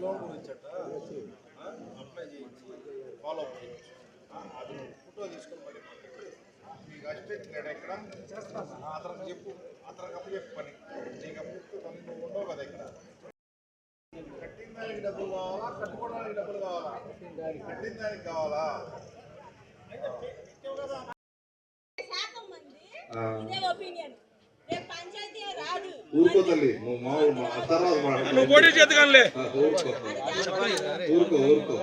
Loan గురించి apply చేయించి follow up అది ఫోటో తీసుకొని మరి మీకు అసిస్టెంట్ లేడు చేస్తాను అతనికి చెప్పు అతనికి అప్పు చెప్పు పని నీకు అప్పు చెప్తే పని నువ్వు ఉండవు కదా ఇక్కడ కట్టిన దానికి డబ్బులు కావాలా? కట్టుకోవడానికి డబ్బులు కావాలా? కట్టిన దానికి కావాలా? శాతం మంది? ఇదే ఒపీనియన్. రేపు పంచాయతీ రాదు. ఊరుకో తల్లి. నువ్వు పోటీ ఆ, ఊరుకో. ఊరుకో ఊరుకో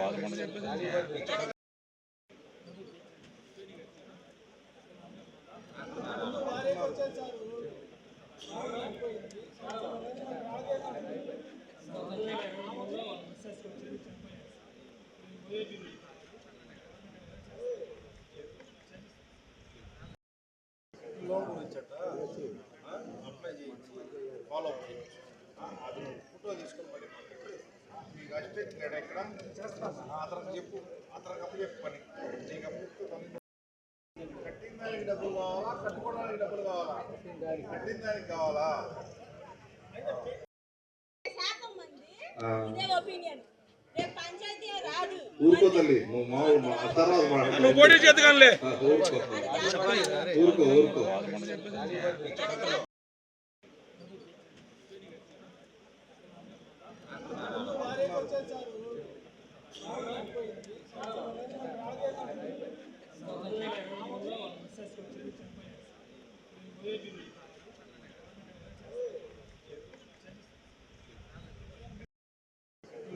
లోన్ గురించట ఆ, అప్లై చేయించి ఫాలో అప్ అది ఫోటో తీసుకొని మీకు అసిస్టెంట్ లేడు చేస్తాను అతనికి చెప్పు అతనికి అప్పు చెప్పు పని నీకు అప్పు పని కట్టిన దానికి డబ్బులు కావాలా కట్టుకోవడానికి డబ్బులు కావాలా కట్టిన దానికి కావాలా ఇదే ఒపీనియన్. ఊరుకో తల్లి. నువ్వు పోటీ చేద్దుగానిలే ఆ, ఊరుకో. ఊరుకో ఊరుకో.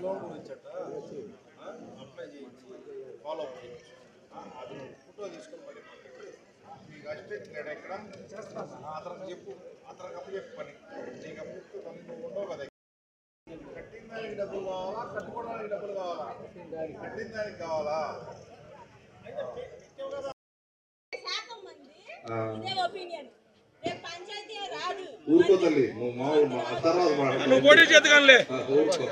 లోన్ గురించట అప్లై చేయించి. ఫాలో అప్ చేయొచ్చు ఆ, అది ఫోటో తీసుకొని మరి మీకు అసిస్టెంట్ లేడు ఎక్కడ? చేస్తాను అతనికి చెప్పు. అతనికి అప్పు చెప్పు పని నీకు అప్పు పని నువ్వు ఉండవు కదా. ఇక్కడ కట్టిన దానికి డబ్బులు కావాలా? కట్టుకోవడానికి డబ్బులు కావాలా? కట్టిన దానికి. కావాలా? శాతం మంది. ఆ, ఇదే ఒపీనియన్. ఊరుకో తల్లి. మామూలు మా తర్వాత. నువ్వు పోటీ చేద్దుగానిలే. ఆ, ఊరుకో.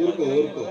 ఊరుకో ఊరుకో.